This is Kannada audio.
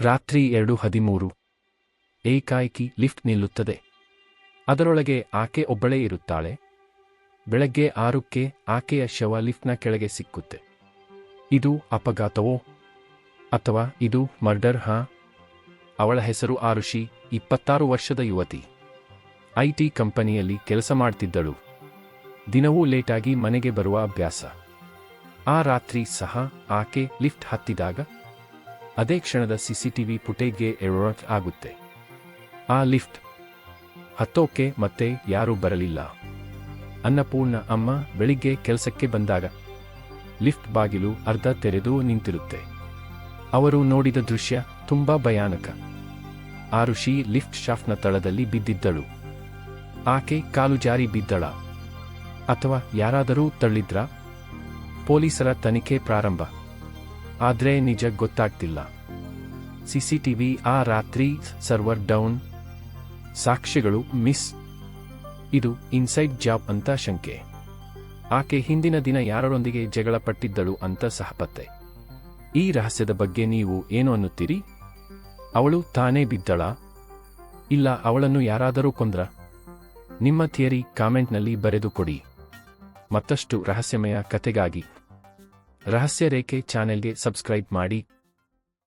ರಾತ್ರಿ ಎರಡು ಹದಿಮೂರು. ಏಕಾಏಕಿ ಲಿಫ್ಟ್ ನಿಲ್ಲುತ್ತದೆ. ಅದರೊಳಗೆ ಆಕೆ ಒಬ್ಬಳೇ ಇರುತ್ತಾಳೆ. ಬೆಳಗ್ಗೆ ಆರಕ್ಕೆ ಆಕೆಯ ಶವ ಲಿಫ್ಟ್ನ ಕೆಳಗೆ ಸಿಕ್ಕುತ್ತೆ. ಇದು ಅಪಘಾತವೋ? ಅಥವಾ ಇದು ಮರ್ಡರ್ ಹಾ? ಅವಳ ಹೆಸರು ಆರುಷಿ, ಇಪ್ಪತ್ತಾರು ವರ್ಷದ ಯುವತಿ. ಐಟಿ ಕಂಪನಿಯಲ್ಲಿ ಕೆಲಸ ಮಾಡ್ತಿದ್ದಳು. ದಿನವೂ ಲೇಟಾಗಿ ಮನೆಗೆ ಬರುವ ಅಭ್ಯಾಸ. ಆ ರಾತ್ರಿ ಸಹ ಆಕೆ ಲಿಫ್ಟ್ ಹತ್ತಿದಾಗ ಅದೇ ಕ್ಷಣದ ಸಿಸಿಟಿವಿ ಫುಟೇಜ್ಗೆ ಎರೋಟ್ ಆಗುತ್ತೆ. ಆ ಲಿಫ್ಟ್. ಹತ್ತೋಕೆ ಮತ್ತೆ ಯಾರೂ ಬರಲಿಲ್ಲ. ಅನ್ನಪೂರ್ಣ ಅಮ್ಮ ಬೆಳಿಗ್ಗೆ ಕೆಲಸಕ್ಕೆ ಬಂದಾಗ ಲಿಫ್ಟ್ ಬಾಗಿಲು ಅರ್ಧ ತೆರೆದು ನಿಂತಿರುತ್ತೆ. ಅವರು ನೋಡಿದ ದೃಶ್ಯ ತುಂಬಾ ಭಯಾನಕ. ಆ ಋಷಿ ಲಿಫ್ಟ್ ಶಾಫ್ಟ್ನ ತಳದಲ್ಲಿ ಬಿದ್ದಿದ್ದಳು. ಆಕೆ ಕಾಲು ಜಾರಿ ಬಿದ್ದಳ. ಅಥವಾ ಯಾರಾದರೂ ತಳ್ಳಿದ್ರಾ? ಪೊಲೀಸರ ತನಿಖೆ ಪ್ರಾರಂಭ. ಆದ್ರೆ ನಿಜ ಗೊತ್ತಾಗ್ತಿಲ್ಲ. ಸಿಸಿಟಿವಿ ಆ ರಾತ್ರಿ ಸರ್ವರ್ ಡೌನ್. ಸಾಕ್ಷಿಗಳು ಮಿಸ್. ಇದು ಇನ್ಸೈಡ್ ಜಾಬ್ ಅಂತ ಶಂಕೆ. ಆಕೆ ಹಿಂದಿನ ದಿನ ಯಾರರೊಂದಿಗೆ ಜಗಳ ಪಟ್ಟಿದ್ದಳು ಅಂತ ಸಹ ಪತ್ತೆ ಈ ರಹಸ್ಯದ ಬಗ್ಗೆ ನೀವು ಏನು ಅನ್ನುತ್ತೀರಿ? ಅವಳು ತಾನೇ ಬಿದ್ದಳ? ಇಲ್ಲ ಅವಳನ್ನು ಯಾರಾದರೂ ಕೊಂದ್ರ? ನಿಮ್ಮ ಥಿಯರಿ ಕಾಮೆಂಟ್ನಲ್ಲಿ ಬರೆದು ಕೊಡಿ. ಮತ್ತಷ್ಟು ರಹಸ್ಯಮಯ ಕತೆಗಾಗಿ ರಹಸ್ಯ ರೇಖೆ ಚಾನೆಲ್ಗೆ ಸಬ್ಸ್ಕ್ರೈಬ್ ಮಾಡಿ.